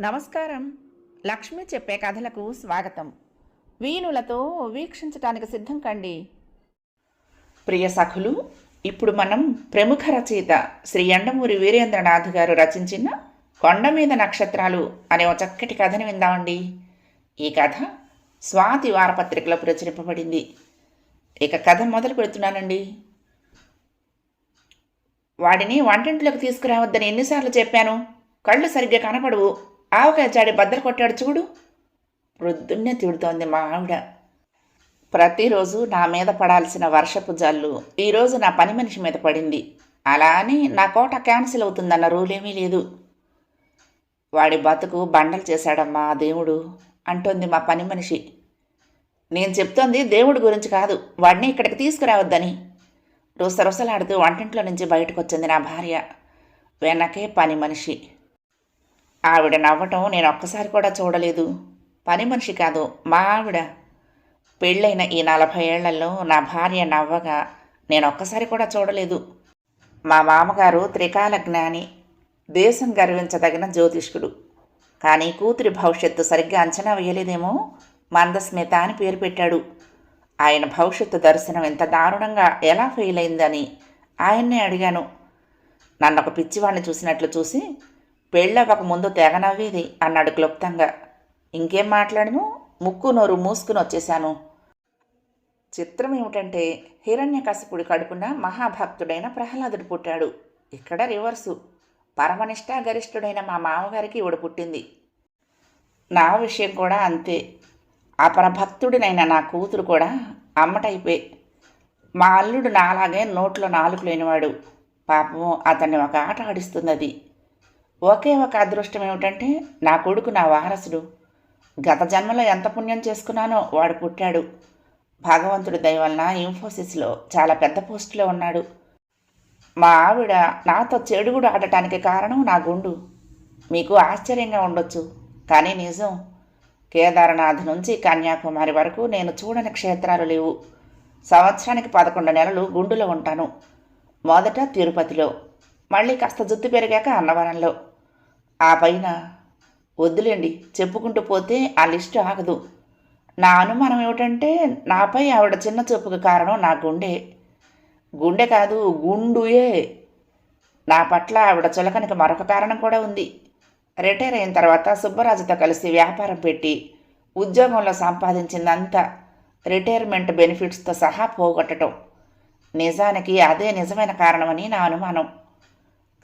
నమస్కారం. లక్ష్మి చెప్పే కథలకు స్వాగతం. వీణులతో వీక్షించటానికి సిద్ధం కండి. ప్రియ సఖులు ఇప్పుడు మనం ప్రముఖ రచయిత శ్రీ ఎండమూరి వీరేంద్రనాథ్ గారు రచించిన కొండ మీద నక్షత్రాలు అనే ఒక చక్కటి కథని విందామండి. ఈ కథ స్వాతి వారపత్రికలో ప్రచురింపబడింది. ఇక కథ మొదలు పెడుతున్నానండి. వాడిని వంటింట్లోకి తీసుకురావద్దని ఎన్నిసార్లు చెప్పాను. కళ్ళు సరిగ్గా కనపడవు. ఆవకాయ చాడి బద్దలు కొట్టాడు చూడు. ప్రొద్దున్నే తిడుతోంది మా ఆవిడ. ప్రతిరోజు నా మీద పడాల్సిన వర్షపు జల్లు. ఈరోజు నా పని మనిషి మీద పడింది. అలా అని నా కోట క్యాన్సిల్ అవుతుందన్న రూల్ ఏమీ లేదు. వాడి బతుకు బండలు చేశాడమ్మా దేవుడు అంటోంది మా పని మనిషి. నేను చెప్తోంది దేవుడి గురించి కాదు. వాడిని ఇక్కడికి తీసుకురావద్దని. రుసరుసలాడుతూ వంటింట్లో నుంచి బయటకు వచ్చింది నా భార్య. వెనకే పని మనిషి. ఆవిడ నవ్వటం నేను ఒక్కసారి కూడా చూడలేదు. పని మనిషి కాదు మా ఆవిడ. పెళ్ళైన ఈ నలభై ఏళ్ళలో నా భార్య నవ్వగా నేను ఒక్కసారి కూడా చూడలేదు. మా మామగారు త్రికాల జ్ఞాని దేశం గర్వించదగిన జ్యోతిష్కుడు. కానీ కూతురి భవిష్యత్తు సరిగ్గా అంచనా వేయలేదేమో మందస్మిత అని పేరు పెట్టాడు. ఆయన భవిష్యత్తు దర్శనం ఎంత దారుణంగా ఎలా ఫెయిల్ అయిందని ఆయన్నే అడిగాను. నన్ను ఒక పిచ్చివాడిని చూసినట్లు చూసి పెళ్ళవక ముందు తెగ నవ్వేది అన్నాడు క్లుప్తంగా. ఇంకేం మాట్లాడను? ముక్కు నోరు మూసుకుని వచ్చేశాను. చిత్రం ఏమిటంటే హిరణ్యకశిపుడి కడుపున మహాభక్తుడైన ప్రహ్లాదుడు పుట్టాడు. ఇక్కడ రివర్సు. పరమనిష్ట గరిష్ఠుడైన మా మామగారికి ఇవిడ పుట్టింది. నా విషయం కూడా అంతే. అపరభక్తుడినైన నా కూతురు కూడా అమ్మటైపోయి మా అల్లుడు నాలాగే నోట్లో నాలుగు లేనివాడు. పాపం అతన్ని ఒక ఆట ఆడిస్తుంది అది ఒకే ఒక అదృష్టం ఏమిటంటే నా కొడుకు నా వారసుడు. గత జన్మలో ఎంత పుణ్యం చేసుకున్నానో వాడు పుట్టాడు. భగవంతుడి దయవలన ఇన్ఫోసిస్లో చాలా పెద్ద పోస్టులో ఉన్నాడు. మా ఆవిడ నాతో చెడుగుడు ఆడటానికి కారణం నా గుండు. మీకు ఆశ్చర్యంగా ఉండొచ్చు కానీ నిజం. కేదారనాథ్ నుంచి కన్యాకుమారి వరకు నేను చూడని క్షేత్రాలు లేవు. సంవత్సరానికి పదకొండు నెలలు గుండులో ఉంటాను. మొదట తిరుపతిలో మళ్ళీ కాస్త జుత్తు పెరిగాక అన్నవరంలో ఆ పైన వద్దులేండి చెప్పుకుంటూ పోతే ఆ లిస్టు ఆగదు. నా అనుమానం ఏమిటంటే నాపై ఆవిడ చిన్న చెప్పుకు కారణం నా గుండె. గుండె కాదు గుండుయే. నా పట్ల ఆవిడ చులకనికి మరొక కారణం కూడా ఉంది. రిటైర్ అయిన తర్వాత సుబ్బరాజుతో కలిసి వ్యాపారం పెట్టి ఉద్యోగంలో సంపాదించిందంతా రిటైర్మెంట్ బెనిఫిట్స్తో సహా పోగొట్టడం నిజానికి అదే నిజమైన కారణమని నా అనుమానం.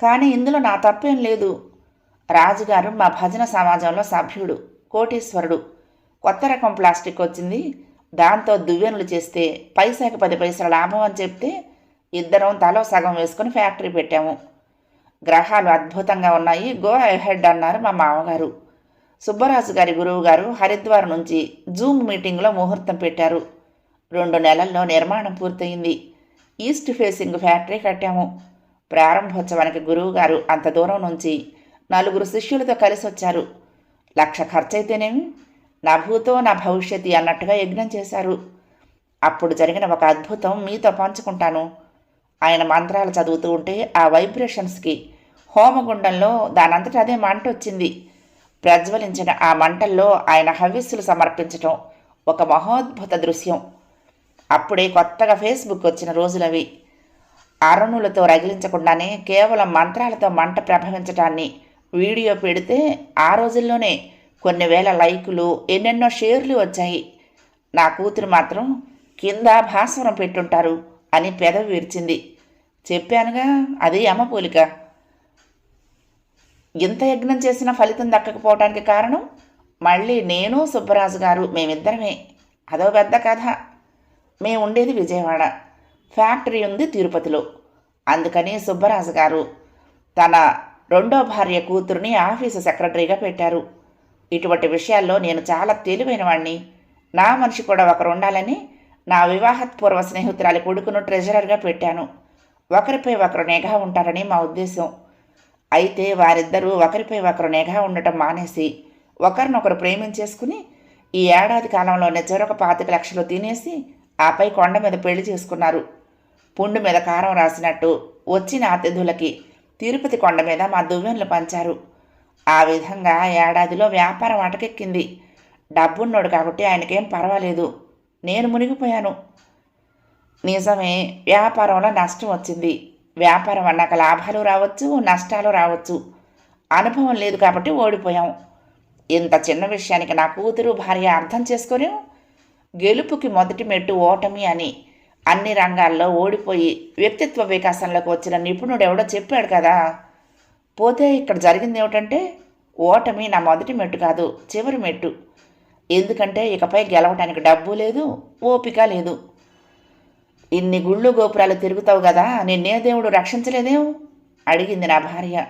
కానీ ఇందులో నా తప్పేం లేదు. రాజుగారు మా భజన సమాజంలో సభ్యుడు కోటీశ్వరుడు. కొత్త రకం ప్లాస్టిక్ వచ్చింది. దాంతో దువ్వెనులు చేస్తే పైసాకి పది పైసల లాభం అని చెప్తే ఇద్దరం తలో సగం వేసుకుని ఫ్యాక్టరీ పెట్టాము. గ్రహాలు అద్భుతంగా ఉన్నాయి. గో హెడ్ అన్నారు మా మామగారు. సుబ్బరాజు గారి గురువు గారు హరిద్వార్ నుంచి జూమ్ మీటింగ్లో ముహూర్తం పెట్టారు. రెండు నెలల్లో నిర్మాణం పూర్తయింది. ఈస్ట్ ఫేసింగ్ ఫ్యాక్టరీ కట్టాము. ప్రారంభోత్సవానికి గురువుగారు అంత దూరం నుంచి నలుగురు శిష్యులతో కలిసి వచ్చారు. లక్ష ఖర్చయితేనేమి నా భూతో నా భవిష్యత్తు అన్నట్టుగా యజ్ఞం చేశారు. అప్పుడు జరిగిన ఒక అద్భుతం మీతో పంచుకుంటాను. ఆయన మంత్రాలు చదువుతూ ఉంటే ఆ వైబ్రేషన్స్కి హోమగుండంలో దానంతట అదే మంట వచ్చింది. ప్రజ్వలించిన ఆ మంటల్లో ఆయన హవ్యస్సులు సమర్పించటం ఒక మహోద్భుత దృశ్యం. అప్పుడే కొత్తగా ఫేస్బుక్ వచ్చిన రోజులవి. అరణులతో రగిలించకుండానే కేవలం మంత్రాలతో మంట ప్రభవించటాన్ని వీడియో పెడితే ఆ రోజుల్లోనే కొన్ని వేల లైకులు ఎన్నెన్నో షేర్లు వచ్చాయి. నా కూతురు మాత్రం కింద భాస్వరం పెట్టుంటారు అని పెదవి విరిచింది. చెప్పానుగా అది యమపూలిక ఇంత యజ్ఞం చేసిన ఫలితం దక్కకపోవడానికి కారణం? మళ్ళీ నేను సుబ్బరాజు గారు మేమిద్దరమే. అదో పెద్ద కథ. మేము ఉండేది విజయవాడ. ఫ్యాక్టరీ ఉంది తిరుపతిలో. అందుకని సుబ్బరాజు గారు తన రెండో భార్య కూతురుని ఆఫీసు సెక్రటరీగా పెట్టారు. ఇటువంటి విషయాల్లో నేను చాలా తెలివైన వాణ్ణి నా మనిషి కూడా ఒకరు ఉండాలని నా వివాహపూర్వ స్నేహితురాలి కొడుకును ట్రెజరర్గా పెట్టాను. ఒకరిపై ఒకరు నిఘా ఉంటారని మా ఉద్దేశం. అయితే వారిద్దరూ ఒకరిపై ఒకరు నిఘా ఉండటం మానేసి ఒకరినొకరు ప్రేమించేసుకుని ఈ ఏడాది కాలంలోనే చెరొక పాతిక లక్షలు తినేసి ఆపై కొండ మీద పెళ్ళి చేసుకున్నారు. పుండు మీద కారం రాసినట్టు వచ్చిన అతిథులకి తిరుపతి కొండ మీద మా దువ్వెనలు పంచారు. ఆ విధంగా ఏడాదిలో వ్యాపారం అటకెక్కింది. డబ్బున్నోడు కాబట్టి ఆయనకేం పర్వాలేదు. నేను మునిగిపోయాను. నిజమే వ్యాపారంలో నష్టం వచ్చింది. వ్యాపారం అన్నాక లాభాలు రావచ్చు నష్టాలు రావచ్చు. అనుభవం లేదు కాబట్టి ఓడిపోయాం. ఇంత చిన్న విషయానికి నా కూతురు భార్య అర్థం చేసుకొని గెలుపుకి మొదటి మెట్టు ఓటమి అని అన్ని రంగాల్లో ఓడిపోయి వ్యక్తిత్వ వికాసంలోకి వచ్చిన నిపుణుడు ఎవడో చెప్పాడు కదా. పోతే ఇక్కడ జరిగింది ఏమిటంటే ఓటమి నా మొదటి మెట్టు కాదు చివరి మెట్టు. ఎందుకంటే ఇకపై గెలవటానికి డబ్బు లేదు ఓపిక లేదు. ఇన్ని గుళ్ళు గోపురాలు తిరుగుతావు కదా నిన్నే దేవుడు రక్షించలేదేం? అడిగింది నా భార్య.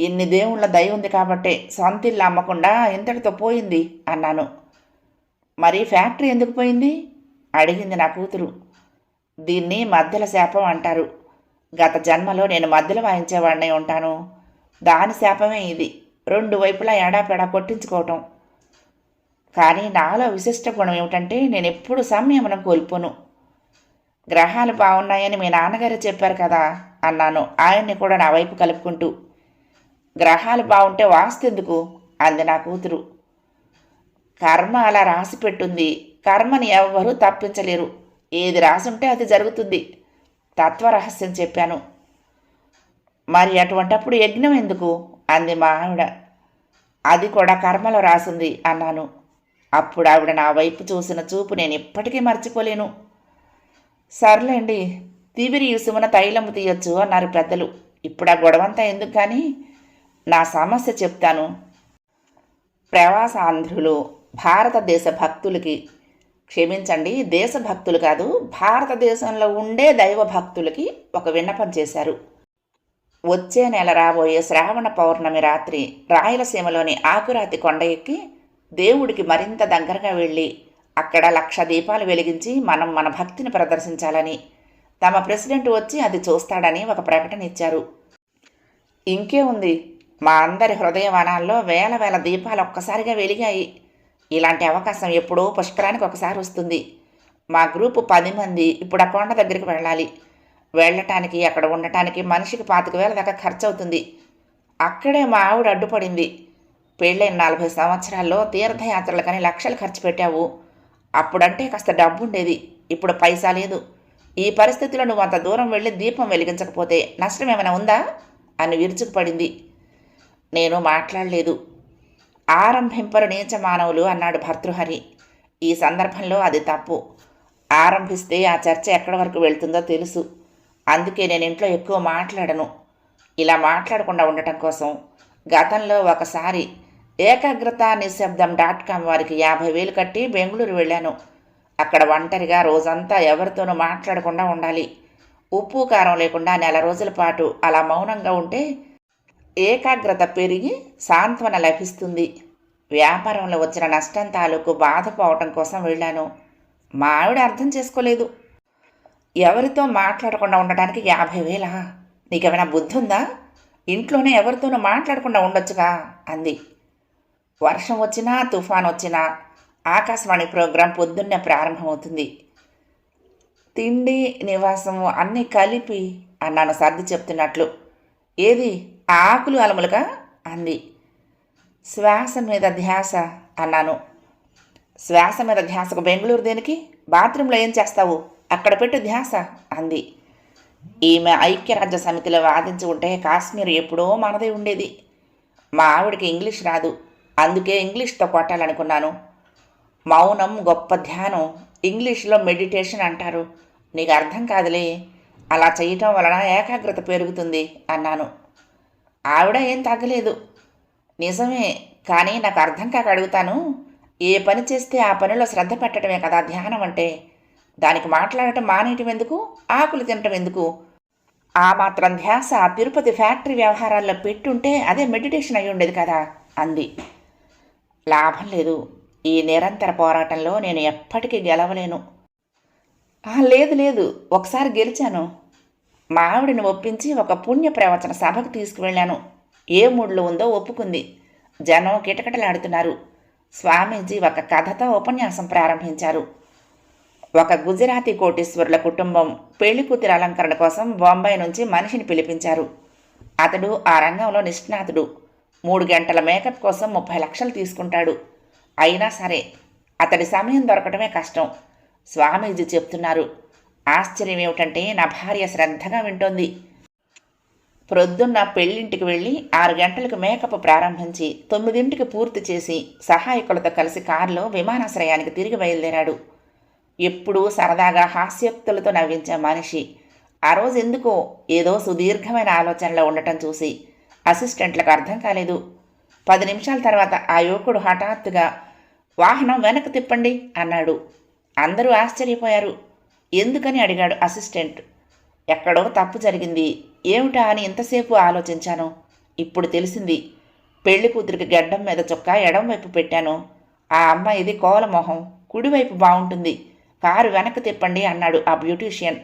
ఇన్ని దేవుళ్ళ దయ ఉంది కాబట్టే సొంతిల్లు అమ్మకుండా ఇంతటితో పోయింది అన్నాను. మరి ఫ్యాక్టరీ ఎందుకు పోయింది? అడిగింది నా కూతురు. దీన్ని మధ్యల శాపం అంటారు. గత జన్మలో నేను మధ్యలో వాయించేవాడినై ఉంటాను. దాని శాపమే ఇది. రెండు వైపులా ఎడాపెడా కొట్టించుకోవటం. కానీ నాలో విశిష్ట గుణం ఏమిటంటే నేను ఎప్పుడు సంయమనం కోల్పోను. గ్రహాలు బాగున్నాయని మీ నాన్నగారు చెప్పారు కదా అన్నాను. ఆయన్ని కూడా నా వైపు కలుపుకుంటూ. గ్రహాలు బాగుంటే వాస్తెందుకు? అంది నా కూతురు. కర్మ అలా రాసి పెట్టుంది కర్మని ఎవ్వరూ తప్పించలేరు. ఏది రాసుంటే అది జరుగుతుంది. తత్వరహస్యం చెప్పాను. మరి అటువంటప్పుడు యజ్ఞం ఎందుకు? అంది మా ఆవిడ. అది కూడా కర్మలో రాసింది అన్నాను. అప్పుడు ఆవిడ నా వైపు చూసిన చూపు నేను ఇప్పటికీ మర్చిపోలేను. సర్లేండి తివిరి ఇసుమున తైలము తీయొచ్చు అన్నారు పెద్దలు. ఇప్పుడు ఆ గొడవంతా ఎందుకు కానీ నా సమస్య చెప్తాను. ప్రవాసాంధ్రులు భారతదేశ భక్తులకి క్షమించండి దేశభక్తులు కాదు భారతదేశంలో ఉండే దైవ భక్తులకి ఒక విన్నపం చేశారు. వచ్చే నెల రాబోయే శ్రావణ పౌర్ణమి రాత్రి రాయలసీమలోని ఆకురాతి కొండ ఎక్కి దేవుడికి మరింత దగ్గరగా వెళ్ళి అక్కడ లక్ష దీపాలు వెలిగించి మనం మన భక్తిని ప్రదర్శించాలని తమ ప్రెసిడెంట్ వచ్చి అది చూస్తాడని ఒక ప్రకటన ఇచ్చారు. ఇంకే ఉంది మా అందరి హృదయ వనాల్లో వేల వేల దీపాలు ఒక్కసారిగా వెలిగాయి. ఇలాంటి అవకాశం ఎప్పుడో పుష్కరానికి ఒకసారి వస్తుంది. మా గ్రూపు పది మంది ఇప్పుడు ఆ కొండ దగ్గరికి వెళ్ళాలి. వెళ్ళటానికి అక్కడ ఉండటానికి మనిషికి పాతిక వేల దాకా ఖర్చు అవుతుంది అక్కడే మా ఆవిడ అడ్డుపడింది. పెళ్ళైన నలభై సంవత్సరాల్లో తీర్థయాత్రలకని లక్షలు ఖర్చు పెట్టావు. అప్పుడంటే కాస్త డబ్బు ఉండేది ఇప్పుడు పైసా లేదు. ఈ పరిస్థితిలో నువ్వు అంత దూరం వెళ్ళి దీపం వెలిగించకపోతే నష్టం ఏమైనా ఉందా? అని విరుచుకుపడింది. నేను మాట్లాడలేదు. ఆరంభింపరు నీచ మానవులు అన్నాడు భర్తృహరి. ఈ సందర్భంలో అది తప్పు. ఆరంభిస్తే ఆ చర్చ ఎక్కడి వరకు వెళ్తుందో తెలుసు. అందుకే నేను ఇంట్లో ఎక్కువ మాట్లాడను. ఇలా మాట్లాడకుండా ఉండటం కోసం గతంలో ఒకసారి ఏకాగ్రత నిశ్శబ్దం డాట్ కామ్ వారికి యాభై వేలు కట్టి బెంగళూరు వెళ్ళాను. అక్కడ ఒంటరిగా రోజంతా ఎవరితోనూ మాట్లాడకుండా ఉండాలి. ఉప్పు కారం లేకుండా నెల రోజుల పాటు అలా మౌనంగా ఉంటే ఏకాగ్రత పెరిగి సాంత్వన లభిస్తుంది. వ్యాపారంలో వచ్చిన నష్టం తాలూకు బాధపోవటం కోసం వెళ్ళాను. మా ఆవిడ అర్థం చేసుకోలేదు. ఎవరితో మాట్లాడకుండా ఉండటానికి యాభై వేలా? నీకేమైనా బుద్ధి ఉందా ఇంట్లోనే ఎవరితోనూ మాట్లాడకుండా ఉండొచ్చుగా అంది. వర్షం వచ్చినా తుఫాన్ వచ్చినా ఆకాశవాణి ప్రోగ్రాం పొద్దున్నే ప్రారంభమవుతుంది. తిండి నివాసము అన్నీ కలిపి అన్నాను సర్ది చెప్తున్నట్లు. ఏది? ఆకులు అలములుగా అంది. శ్వాస మీద ధ్యాస అన్నాను. శ్వాస మీద ధ్యాసకు బెంగళూరు దేనికి? బాత్రూంలో ఏం చేస్తావు? అక్కడ పెట్టు ధ్యాస అంది. ఈమె ఐక్యరాజ్య సమితిలో వాదించి ఉంటే కాశ్మీర్ ఎప్పుడో మనదే ఉండేది. మా ఆవిడకి ఇంగ్లీష్ రాదు. అందుకే ఇంగ్లీష్తో కొట్టాలనుకున్నాను. మౌనం గొప్ప ధ్యానం ఇంగ్లీష్లో మెడిటేషన్ అంటారు. నీకు అర్థం కాదులే. అలా చేయటం వలన ఏకాగ్రత పెరుగుతుంది అన్నాను. ఆవిడ ఏం తగ్గలేదు. నిజమే కానీ నాకు అర్థం కాక అడుగుతాను. ఏ పని చేస్తే ఆ పనిలో శ్రద్ధ పెట్టడమే కదా ధ్యానం అంటే? దానికి మాట్లాడటం మానేయటం ఎందుకు? ఆకులు తినటం ఎందుకు? ఆ మాత్రం ధ్యాస తిరుపతి ఫ్యాక్టరీ వ్యవహారాల్లో పెట్టుంటే అదే మెడిటేషన్ అయి ఉండేది కదా అంది. లాభం లేదు. ఈ నిరంతర పోరాటంలో నేను ఎప్పటికీ గెలవలేను. లేదు లేదు. ఒకసారి గెలిచాను. మా ఆవిడని ఒప్పించి ఒక పుణ్య ప్రవచన సభకు తీసుకువెళ్ళాను. ఏ మూడ్లో ఉందో ఒప్పుకుంది. జనం కిటకిటలాడుతున్నారు. స్వామీజీ ఒక కథతో ఉపన్యాసం ప్రారంభించారు. ఒక గుజరాతీ కోటీశ్వరుల కుటుంబం పెళ్ళి కూతురు అలంకరణ కోసం బొంబాయి నుంచి మనిషిని పిలిపించారు. అతడు ఆ రంగంలో నిష్ణాతుడు. మూడు గంటల మేకప్ కోసం ముప్పై లక్షలు తీసుకుంటాడు. అయినా సరే అతడి సమయం దొరకటమే కష్టం. స్వామీజీ చెప్తున్నారు ఆశ్చర్యం ఏమిటంటే నా భార్య శ్రద్ధగా వింటోంది. ప్రొద్దున్న పెళ్ళింటికి వెళ్ళి ఆరు గంటలకు మేకప్ ప్రారంభించి తొమ్మిదింటికి పూర్తి చేసి సహాయకులతో కలిసి కారులో విమానాశ్రయానికి తిరిగి బయలుదేరాడు. ఎప్పుడూ సరదాగా హాస్యోక్తులతో నవ్వించే మనిషి. ఆ రోజు ఎందుకో ఏదో సుదీర్ఘమైన ఆలోచనలో ఉండటం చూసి అసిస్టెంట్లకు అర్థం కాలేదు. పది నిమిషాల తర్వాత ఆ యువకుడు హఠాత్తుగా వాహనం వెనక్కి తిప్పండి అన్నాడు. అందరూ ఆశ్చర్యపోయారు. ఎందుకని అడిగాడు అసిస్టెంట్. ఎక్కడో తప్పు జరిగింది. ఏమిటా అని ఇంతసేపు ఆలోచించాను. ఇప్పుడు తెలిసింది. పెళ్ళి కూతురికి గడ్డం మీద చొక్కా ఎడం వైపు పెట్టాను. ఆ అమ్మాయిది కోలమొహం. కుడివైపు బాగుంటుంది కారు వెనక్కి తిప్పండి అన్నాడు ఆ బ్యూటీషియన్.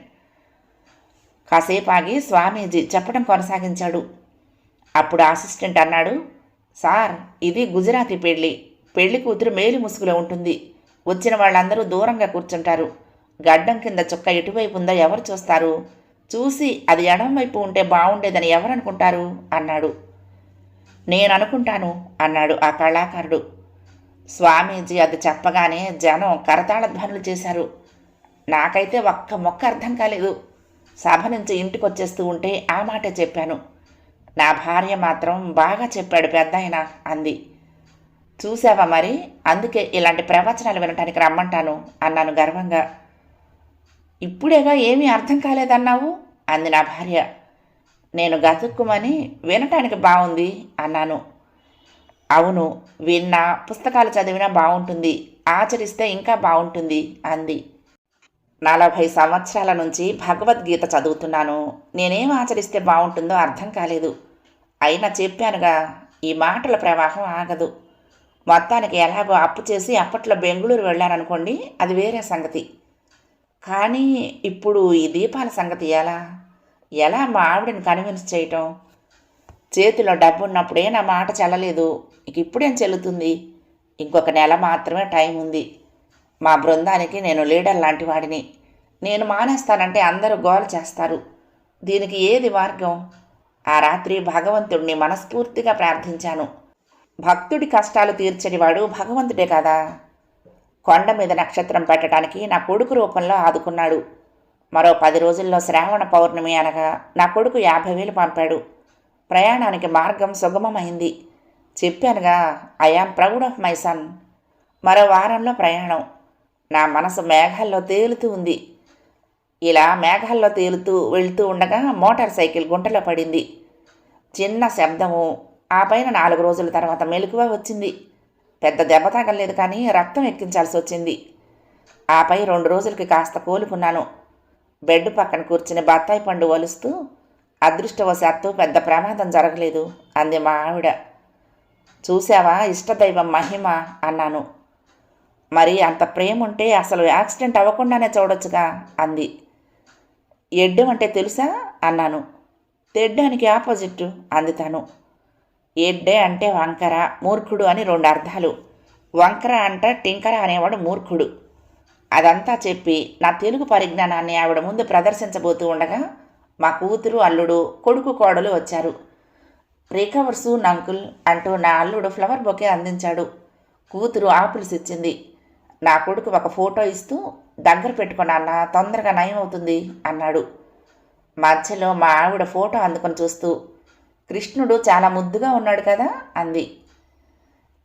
కాసేపు ఆగి స్వామీజీ చెప్పడం కొనసాగించాడు. అప్పుడు అసిస్టెంట్ అన్నాడు సార్ ఇది గుజరాతీ పెళ్ళి పెళ్ళి కూతురు మేలు ముసుగులో ఉంటుంది. వచ్చిన వాళ్ళందరూ దూరంగా కూర్చుంటారు. గడ్డం కింద చుక్క ఎటువైపు ఉందో ఎవరు చూస్తారు? చూసి అది ఎడం వైపు ఉంటే బాగుండేదని ఎవరనుకుంటారు? అన్నాడు. నేను అనుకుంటాను అన్నాడు ఆ కళాకారుడు. స్వామీజీ అది చెప్పగానే జనం కరతాళ ధ్వనులు చేశారు. నాకైతే ఒక్క మొక్క అర్థం కాలేదు. సభ నుంచి ఇంటికి వచ్చేస్తూ ఉంటే ఆ మాటే చెప్పాను. నా భార్య మాత్రం బాగా చెప్పాడు పెద్ద అంది. చూసావా మరి? అందుకే ఇలాంటి ప్రవచనాలు వినటానికి రమ్మంటాను అన్నాను గర్వంగా. ఇప్పుడేగా ఏమీ అర్థం కాలేదన్నావు? అంది నా భార్య. నేను గతుక్కుమని వినటానికి బాగుంది అన్నాను. అవును విన్నా పుస్తకాలు చదివినా బాగుంటుంది ఆచరిస్తే ఇంకా బాగుంటుంది అంది. నలభై సంవత్సరాల నుంచి భగవద్గీత చదువుతున్నాను నేనేం ఆచరిస్తే బాగుంటుందో అర్థం కాలేదు. అయినా చెప్పానుగా ఈ మాటల ప్రవాహం ఆగదు. మొత్తానికి ఎలాగో అప్పు చేసి అప్పట్లో బెంగళూరు వెళ్ళాననుకోండి అది వేరే సంగతి. కానీ ఇప్పుడు ఈ దీపాల సంగతి ఎలా? ఎలా మా ఆవిడని కన్విన్స్ చేయటం? చేతిలో డబ్బు ఉన్నప్పుడే నా మాట చెల్లలేదు. ఇక ఇప్పుడేం చెల్లుతుంది? ఇంకొక నెల మాత్రమే టైం ఉంది. మా బృందానికి నేను లీడర్ లాంటి వాడిని. నేను మానేస్తానంటే అందరూ గోల చేస్తారు. దీనికి ఏది మార్గం? ఆ రాత్రి భగవంతుడిని మనస్ఫూర్తిగా ప్రార్థించాను. భక్తుడి కష్టాలు తీర్చనివాడు భగవంతుడే కదా? కొండ మీద నక్షత్రం పెట్టడానికి నా కొడుకు రూపంలో ఆదుకున్నాడు. మరో పది రోజుల్లో శ్రావణ పౌర్ణమి అనగా నా కొడుకు యాభై వేలు పంపాడు. ప్రయాణానికి మార్గం సుగమమైంది. చెప్పానుగా I am proud of my son మరో వారంలో ప్రయాణం. నా మనసు మేఘాల్లో తేలుతూ ఉంది. ఇలా మేఘాల్లో తేలుతూ వెళ్తూ ఉండగా మోటార్ సైకిల్ గుంటలో పడింది. చిన్న శబ్దము ఆ పైన నాలుగు రోజుల తర్వాత మెలకువ వచ్చింది. పెద్ద దెబ్బ తగలేదు కానీ రక్తం ఎక్కించాల్సి వచ్చింది. ఆపై రెండు రోజులకి కాస్త కోలుకున్నాను. బెడ్ పక్కన కూర్చుని బత్తాయి పండు వలుస్తూ అదృష్టవశాత్తు పెద్ద ప్రమాదం జరగలేదు అంది మా ఆవిడ. చూసావా ఇష్టదైవం మహిమ అన్నాను. మరి అంత ప్రేమ ఉంటే అసలు యాక్సిడెంట్ అవ్వకుండానే చూడొచ్చుగా అంది. ఎడ్డం అంటే తెలుసా? అన్నాను. తెడ్డానికి ఆపోజిట్ అంది తను. ఎడ్డే అంటే వంకర మూర్ఖుడు అని రెండు అర్థాలు. వంకర అంట టింకర అనేవాడు మూర్ఖుడు. అదంతా చెప్పి నా తెలుగు పరిజ్ఞానాన్ని ఆవిడ ముందు ప్రదర్శించబోతూ ఉండగా మా కూతురు అల్లుడు కొడుకు కోడలు వచ్చారు. రికవర్ సూన్ అంకుల్ అంటూ నా అల్లుడు ఫ్లవర్ బొకే అందించాడు. కూతురు ఆపిల్స్ ఇచ్చింది. నా కొడుకు ఒక ఫోటో ఇస్తూ దగ్గర పెట్టుకుని అన్న తొందరగా నయం అవుతుంది అన్నాడు. మధ్యలో మా ఆవిడ ఫోటో అందుకొని చూస్తూ కృష్ణుడు చాలా ముద్దుగా ఉన్నాడు కదా? అంది.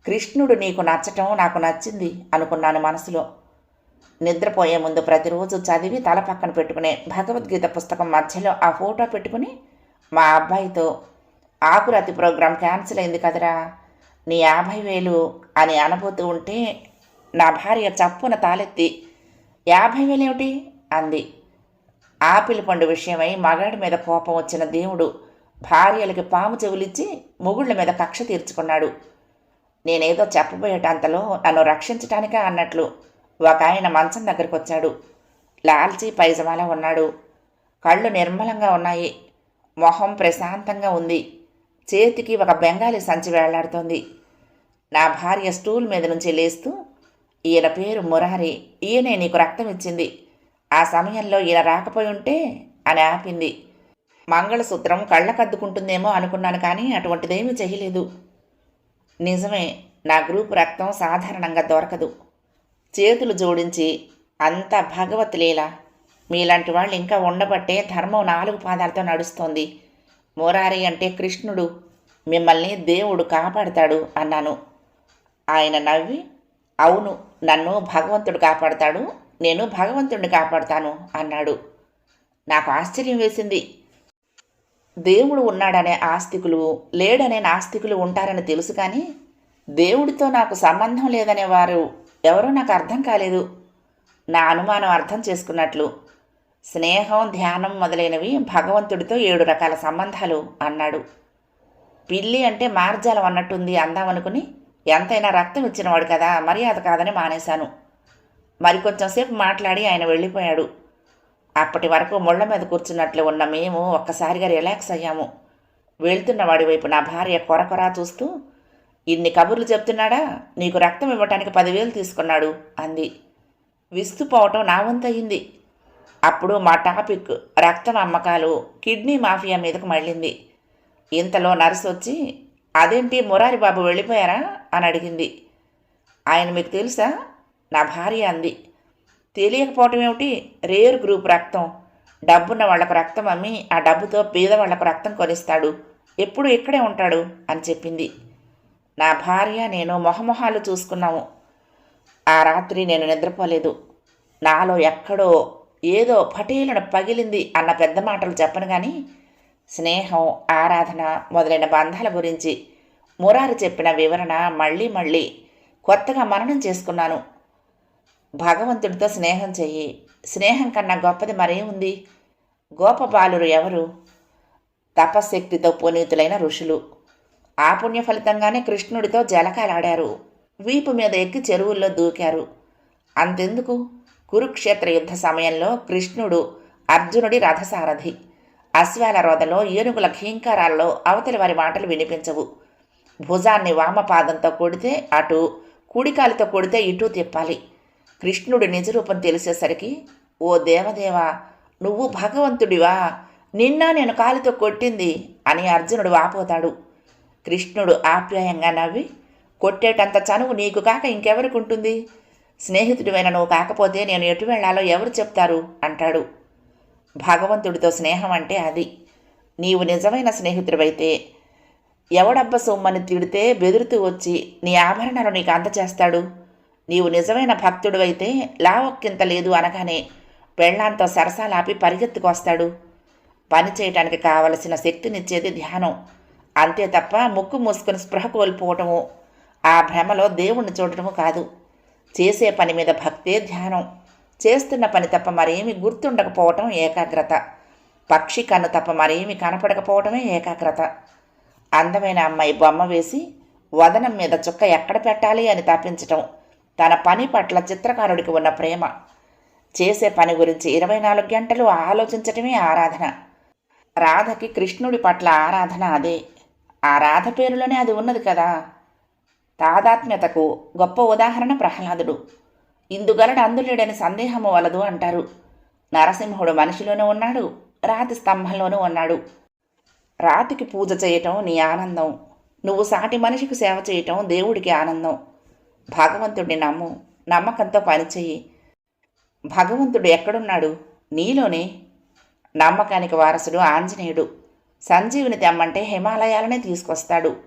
కృష్ణుడు నీకు నచ్చటం నాకు నచ్చింది అనుకున్నాను మనసులో. నిద్రపోయే ముందు ప్రతిరోజు చదివి తల పక్కన పెట్టుకునే భగవద్గీత పుస్తకం మధ్యలో ఆ ఫోటో పెట్టుకుని మా అబ్బాయితో ఆకురతి ప్రోగ్రాం క్యాన్సిల్ అయింది కదరా? నీ యాభై వేలు అని అనబోతూ ఉంటే నా భార్య చప్పున తాలెత్తి యాభై వేలేమిటి? అంది. ఆపిల్ పండు విషయమై మగాడి మీద కోపం వచ్చిన దేవుడు భార్యలకి పాము చెవులిచ్చి మొగుళ్ళ మీద కక్ష తీర్చుకున్నాడు. నేనేదో చెప్పబోయేటంతలో నన్ను రక్షించటానికే అన్నట్లు ఒక ఆయన మంచం దగ్గరికి వచ్చాడు లాల్చీ పైజమాల ఉన్నాడు. కళ్ళు నిర్మలంగా ఉన్నాయి. మొహం ప్రశాంతంగా ఉంది. చేతికి ఒక బెంగాలీ సంచి వేలాడుతోంది నా భార్య స్టూల్ మీద నుంచి లేస్తూ ఈయన పేరు మురారి ఈయనే నీకు రక్తం ఇచ్చింది ఆ సమయంలో ఈయన రాకపోయి ఉంటే అని ఆపింది. మంగళసూత్రం కళ్ళకద్దుకుంటుందేమో అనుకున్నాను కానీ అటువంటిదేమీ చేయలేదు. నిజమే నా గ్రూప్ రక్తం సాధారణంగా దొరకదు. చేతులు జోడించి అంత భగవత్ లీల. మీలాంటి వాళ్ళు ఇంకా ఉండబట్టే ధర్మం నాలుగు పాదాలతో నడుస్తోంది. మురారి అంటే కృష్ణుడు. మిమ్మల్ని దేవుడు కాపాడతాడు అన్నాను. ఆయన నవ్వి అవును నన్ను భగవంతుడు కాపాడతాడు నేను భగవంతుడిని కాపాడతాను అన్నాడు. నాకు ఆశ్చర్యం వేసింది. దేవుడు ఉన్నాడనే ఆస్తికులు లేడనే నాస్తికులు ఉంటారని తెలుసు కానీ దేవుడితో నాకు సంబంధం లేదనే వారు ఎవరో నాకు అర్థం కాలేదు. నా అనుమానం అర్థం చేసుకున్నట్లు స్నేహం ధ్యానం మొదలైనవి భగవంతుడితో ఏడు రకాల సంబంధాలు అన్నాడు. పిల్లి అంటే మార్జాలం అన్నట్టుంది అందామనుకుని ఎంతైనా రక్తం ఇచ్చినవాడు కదా మర్యాద కాదని మానేశాను. మరి కొంచెంసేపు మాట్లాడి ఆయన వెళ్ళిపోయాడు. అప్పటి వరకు ముళ్ళ మీద కూర్చున్నట్లు ఉన్న మేము ఒక్కసారిగా రిలాక్స్ అయ్యాము. వెళ్తున్న వాడి వైపు నా భార్య కొరకొరా చూస్తూ ఇన్ని కబుర్లు చెప్తున్నాడా? నీకు రక్తం ఇవ్వటానికి పదివేలు తీసుకున్నాడు అంది. విస్తుపోవటం నా వంతయింది అప్పుడు మా టాపిక్ రక్తం అమ్మకాలు కిడ్నీ మాఫియా మీదకు మళ్ళింది. ఇంతలో నర్సు వచ్చి అదేంటి మురారి బాబు వెళ్ళిపోయారా? అని అడిగింది. ఆయన మీకు తెలుసా? నా భార్య అంది. తెలియకపోవటం ఏమిటి రేర్ గ్రూప్ రక్తం. డబ్బున్న వాళ్ళకు రక్తం అమ్మి ఆ డబ్బుతో పేదవాళ్ళకు రక్తం కొనిస్తాడు. ఎప్పుడు ఇక్కడే ఉంటాడు అని చెప్పింది. నా భార్య నేను మొహమొహాలు చూసుకున్నాము. ఆ రాత్రి నేను నిద్రపోలేదు. నాలో ఎక్కడో ఏదో పటేలను పగిలింది అన్న పెద్ద మాటలు చెప్పను కానీ స్నేహం ఆరాధన మొదలైన బంధాల గురించి మురారి చెప్పిన వివరణ మళ్ళీ మళ్ళీ కొత్తగా మననం చేసుకున్నాను. భగవంతుడితో స్నేహం చెయ్యి. స్నేహం కన్నా గొప్పది మరేముంది? గోపబాలురు ఎవరు? తపశక్తితో పునీతులైన ఋషులు. ఆ పుణ్య ఫలితంగానే కృష్ణుడితో జలకాలాడారు. వీపు మీద ఎక్కి చెరువుల్లో దూకారు. అంతెందుకు? కురుక్షేత్ర యుద్ధ సమయంలో కృష్ణుడు అర్జునుడి రథసారథి. అశ్వాల రోదలో ఏనుగుల ఘీంకారాల్లో అవతలి వారి మాటలు వినిపించవు. భుజాన్ని వామపాదంతో కొడితే అటు కుడికాలితో కొడితే ఇటు తిప్పాలి. కృష్ణుడి నిజరూపం తెలిసేసరికి ఓ దేవదేవ నువ్వు భగవంతుడివా? నిన్న నేను కాలితో కొట్టింది అని అర్జునుడు వాపోతాడు కృష్ణుడు ఆప్యాయంగా నవ్వి కొట్టేటంత చనువు నీకు కాక ఇంకెవరికి ఉంటుంది? స్నేహితుడివైన నువ్వు కాకపోతే నేను ఎటు వెళ్ళాలో ఎవరు చెప్తారు? అంటాడు. భగవంతుడితో స్నేహం అంటే అది. నీవు నిజమైన స్నేహితుడివైతే ఎవడబ్బ సొమ్మని తిడితే బెదురుతూ వచ్చి నీ ఆభరణాలు నీకు అందచేస్తాడు? నీవు నిజమైన భక్తుడివైతే లావక్కింత లేదు అనగానే పెళ్ళాంతో సరసాలాపి పరిగెత్తుకొస్తాడు. పని చేయటానికి కావలసిన శక్తినిచ్చేది ధ్యానం. అంతే తప్ప ముక్కు మూసుకుని స్పృహ కోల్పోవటము ఆ భ్రమలో దేవుణ్ణి చూడటము కాదు. చేసే పని మీద భక్తే ధ్యానం. చేస్తున్న పని తప్ప మరేమి గుర్తుండకపోవటం ఏకాగ్రత. పక్షి కన్ను తప్ప మరేమి కనపడకపోవటమే ఏకాగ్రత. అందమైన అమ్మాయి బొమ్మ వేసి వదనం మీద చుక్క ఎక్కడ పెట్టాలి అని తప్పించటం తన పని పట్ల చిత్రకారుడికి ఉన్న ప్రేమ. చేసే పని గురించి ఇరవై నాలుగు గంటలు ఆలోచించటమే ఆరాధన. రాధకి కృష్ణుడి పట్ల ఆరాధన అదే. ఆ రాధ పేరులోనే అది ఉన్నది కదా. తాదాత్మ్యతకు గొప్ప ఉదాహరణ ప్రహ్లాదుడు. ఇందుగలడు అందులేడని సందేహము వలదు అంటారు. నరసింహుడు మనిషిలోనూ ఉన్నాడు రాతి స్తంభంలోనూ ఉన్నాడు. రాతికి పూజ చేయటం నీ ఆనందం. నువ్వు సాటి మనిషికి సేవ చేయటం దేవుడికి ఆనందం. భగవంతుడిని నమ్ము నమ్మకంతో పనిచేయి. భగవంతుడు ఎక్కడున్నాడు? నీలోనే. నమ్మకానికి వారసుడు ఆంజనేయుడు. సంజీవుని తెమ్మంటే హిమాలయాలనే తీసుకొస్తాడు.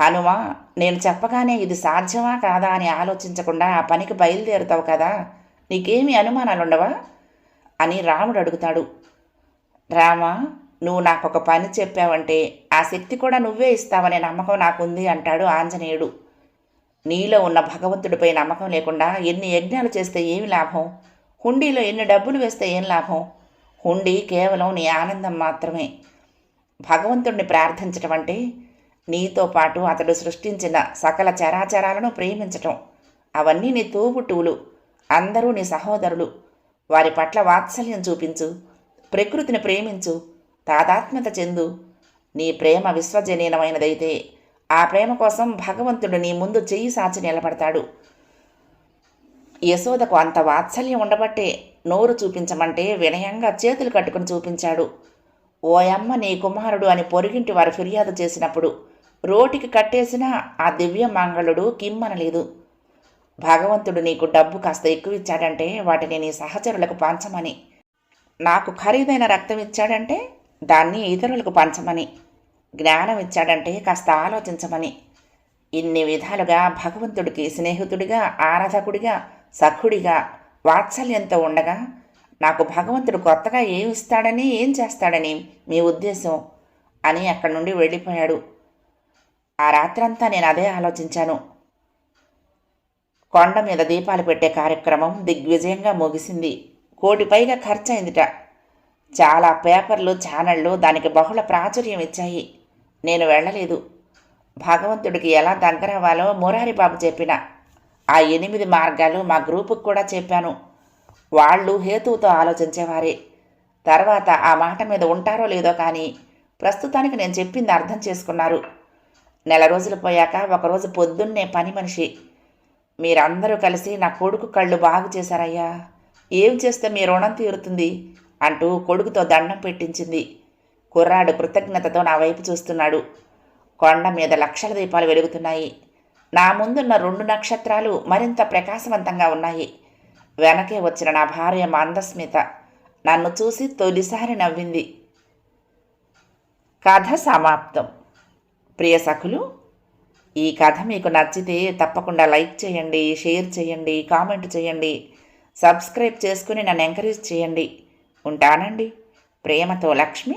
హనుమ నేను చెప్పగానే ఇది సాధ్యమా కాదా అని ఆలోచించకుండా ఆ పనికి బయలుదేరుతావు కదా? నీకేమి అనుమానాలుండవా? అని రాముడు అడుగుతాడు. రామ నువ్వు నాకు ఒక పని చెప్పావంటే ఆ శక్తి కూడా నువ్వే ఇస్తావనే నమ్మకం నాకుంది అంటాడు ఆంజనేయుడు. నీలో ఉన్న భగవంతుడిపై నమ్మకం లేకుండా ఎన్ని యజ్ఞాలు చేస్తే ఏమి లాభం? హుండీలో ఎన్ని డబ్బులు వేస్తే ఏం లాభం? హుండీ కేవలం నీ ఆనందం మాత్రమే. భగవంతుడిని ప్రార్థించటం అంటే నీతో పాటు అతడు సృష్టించిన సకల చరాచరాలను ప్రేమించటం. అవన్నీ నీ తోబుట్టువులు అందరూ నీ సహోదరులు. వారి పట్ల వాత్సల్యం చూపించు ప్రకృతిని ప్రేమించు తాదాత్మ్యత చెందు. నీ ప్రేమ విశ్వజనీనమైనదైతే ఆ ప్రేమ కోసం భగవంతుడు నీ ముందు చెయ్యి సాచి నిలబడతాడు. యశోదకు అంత వాత్సల్యం ఉండబట్టే నోరు చూపించమంటే వినయంగా చేతులు కట్టుకుని చూపించాడు. ఓయమ్మ నీ కుమారుడు అని పొరుగింటి వారు ఫిర్యాదు చేసినప్పుడు రోటికి కట్టేసిన ఆ దివ్య మంగళుడు కిమ్మనలేదు. భగవంతుడు నీకు డబ్బు కాస్త ఎక్కువ ఇచ్చాడంటే వాటిని నీ సహచరులకు పంచమని. నాకు ఖరీదైన రక్తం ఇచ్చాడంటే దాన్ని ఇతరులకు పంచమని. జ్ఞానం ఇచ్చాడంటే కాస్త ఆలోచించమని. ఇన్ని విధాలుగా భగవంతుడికి స్నేహితుడిగా ఆరాధకుడిగా సఖుడిగా వాత్సల్యంతో ఉండగా నాకు భగవంతుడు కొత్తగా ఏం ఇస్తాడని ఏం చేస్తాడని మీ ఉద్దేశం అని అక్కడి నుండి వెళ్ళిపోయాడు. ఆ రాత్రంతా నేను అదే ఆలోచించాను. కొండ మీద దీపాలు పెట్టే కార్యక్రమం దిగ్విజయంగా ముగిసింది. కోటి పైగా ఖర్చయిందిట. చాలా పేపర్లు ఛానళ్ళు దానికి బహుళ ప్రాచుర్యం ఇచ్చాయి. నేను వెళ్ళలేదు. భగవంతుడికి ఎలా దగ్గరవ్వాలో మురారిబాబు చెప్పిన. ఆ ఎనిమిది మార్గాలు మా గ్రూపుకు కూడా చెప్పాను. వాళ్ళు హేతువుతో ఆలోచించేవారే. తర్వాత ఆ మాట మీద ఉంటారో లేదో కానీ ప్రస్తుతానికి నేను చెప్పింది అర్థం చేసుకున్నారు. నెల రోజులు పోయాక ఒకరోజు పొద్దున్నే పని మనిషి. మీరందరూ కలిసి నా కొడుకు కళ్ళు బాగు చేశారయ్యా. ఏం చేస్తే మీ రుణం తీరుతుంది? అంటూ కొడుకుతో దండం పెట్టించింది. కుర్రాడు కృతజ్ఞతతో నా వైపు చూస్తున్నాడు. కొండ మీద లక్షల దీపాలు వెలుగుతున్నాయి. నా ముందున్న రెండు నక్షత్రాలు మరింత ప్రకాశవంతంగా ఉన్నాయి. వెనకే వచ్చిన నా భార్య మందస్మిత నన్ను చూసి తొలిసారి నవ్వింది. కథ సమాప్తం. ప్రియ సఖులు ఈ కథ మీకు నచ్చితే తప్పకుండా లైక్ చేయండి షేర్ చేయండి కామెంట్ చేయండి సబ్స్క్రైబ్ చేసుకుని నన్ను ఎంకరేజ్ చేయండి. ఉంటానండి. ప్రేమతో లక్ష్మి.